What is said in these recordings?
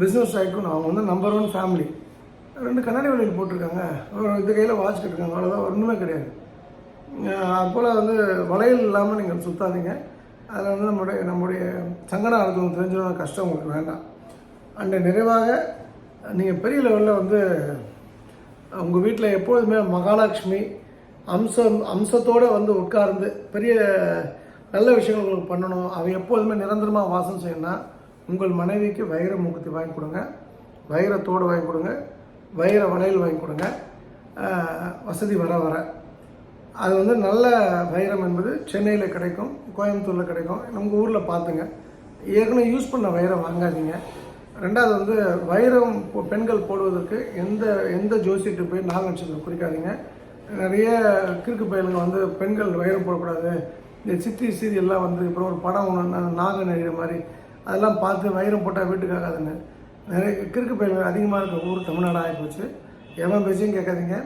Business ஆகிக்கணும் அவங்க வந்து number one family ரெண்டு கண்ணாடி வழியில் போட்டிருக்காங்க. ஒரு இது கையில் வாட்ச் கட்டிருக்காங்க. அவ்வளோதான் ஒன்றுமே கிடையாது. அப்போல் வந்து வளையல் இல்லாமல் நீங்கள் சுற்றாதீங்க அதில் வந்து நம்முடைய நம்முடைய சங்கட அர்த்தம் தெரிஞ்சவங்க கஷ்டம் உங்களுக்கு வேண்டாம். அண்டு நிறைவாக நீங்கள் பெரிய லெவலில் வந்து உங்கள் வீட்டில் எப்பொழுதுமே மகாலட்சுமி அம்சம் அம்சத்தோடு வந்து உட்கார்ந்து பெரிய நல்ல விஷயங்கள் உங்களுக்கு பண்ணணும். அவை எப்போதுமே நிரந்தரமாக வாசம் செய்யணும்னா உங்கள் மனைவிக்கு வைர மூக்குத்தி வாங்கி கொடுங்க. வைரத்தோடு வாங்கி கொடுங்க. வைர வளையல் வாங்கி கொடுங்க. வசதி வர வர. அது வந்து நல்ல வைரம் என்பது சென்னையில் கிடைக்கும் கோயம்புத்தூரில் கிடைக்கும். நம்ம ஊரில் பார்த்துங்க. ஏற்கனவே யூஸ் பண்ண வைரம் வாங்காதீங்க. ரெண்டாவது வந்து வைரம் பெண்கள் போடுவதற்கு எந்த எந்த ஜோசியத்தை போய் நாக நட்சத்திரம் குறிக்காதீங்க. நிறைய கிறுக்கு பயலுங்க வந்து பெண்கள் வைரம் போடக்கூடாது. இந்த சித்தி சீரியல்லாம் வந்து அப்புறம் ஒரு படம் ஒன்று நாகன் மாதிரி அதெல்லாம் பார்த்து வைரம் போட்டால் வீட்டுக்காகாதுன்னு நிறைய கிறுக்கு பயல்கள் அதிகமாக இருக்க ஊர் தமிழ்நாடு ஆகிப்போச்சு எவன் பேச்சையும் கேட்காதீங்க.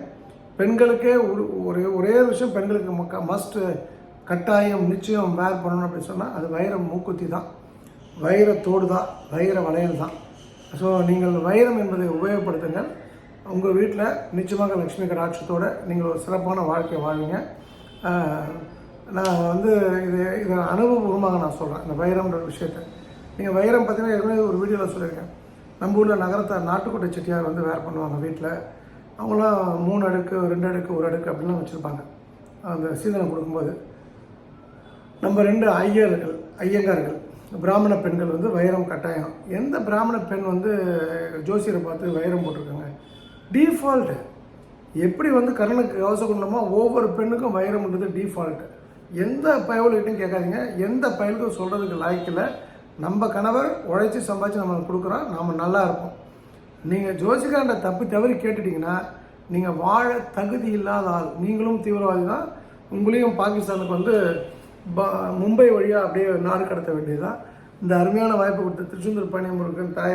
பெண்களுக்கே ஒரு ஒரே ஒரே விஷயம் பெண்களுக்கு மக்க மஸ்ட்டு கட்டாயம் நிச்சயம் வேர் பண்ணணும் அப்படின்னு சொன்னால் அது வைரம் மூக்குத்தி தான். வைரத்தோடு தான் வைர வளையல் தான். ஸோ நீங்கள் வைரம் என்பதை உபயோகப்படுத்துங்கள். உங்கள் வீட்டில் நிச்சயமாக லக்ஷ்மி கடாட்சத்தோடு நீங்கள் ஒரு சிறப்பான வாழ்க்கையை வாழ்வீங்க. நான் வந்து இது இதை அனுபவபூர்வமாக நான் சொல்கிறேன் இந்த வைரம்ன்ற விஷயத்தை. நீங்கள் வைரம் பார்த்தீங்கன்னா ஏற்கனவே ஒரு வீடியோவில் சொல்லியிருக்கேன். நம்ம ஊரில் நகரத்தை நாட்டுக்கோட்டை செட்டியார் வந்து வேர் பண்ணுவாங்க வீட்டில் அவங்களாம் மூணு அடுக்கு ரெண்டு அடுக்கு ஒரு அடுக்கு அப்படிலாம் வச்சுருப்பாங்க. அந்த சீதனம் கொடுக்கும்போது. நம்ம ரெண்டு ஐயர்கள் ஐயங்கார்கள் பிராமண பெண்கள் வந்து வைரம் கட்டாயம். எந்த பிராமண பெண் வந்து ஜோசியரை பார்த்து வைரம் போட்டிருக்காங்க? டீஃபால்ட்டு எப்படி வந்து கர்ணனுக்கு கவசகுண்டமோ ஒவ்வொரு பெண்ணுக்கும் வைரம்ன்றது டீஃபால்ட்டு எந்த பயவல்கிட்டையும் கேட்காதீங்க. எந்த பயலுக்கும் சொல்கிறதுக்கு லாய்க்கில் நம்ம கணவர் உழைச்சி சம்பாதிச்சு நம்மளுக்கு கொடுக்குறோம் நாம் நல்லா இருப்போம். நீங்கள் ஜோசிகாண்ட தப்பு தவறி கேட்டுட்டிங்கன்னா நீங்கள் வாழ தகுதி இல்லாத ஆள். நீங்களும் தீவிரவாதி தான் உங்களையும் பாகிஸ்தானுக்கு வந்து ப- மும்பை வழியாக அப்படியே நாடு கடத்த வேண்டியதுதான். இந்த அருமையான வாய்ப்பு கொடுத்த திருச்செந்தூர் பணியமுருகன் தாய்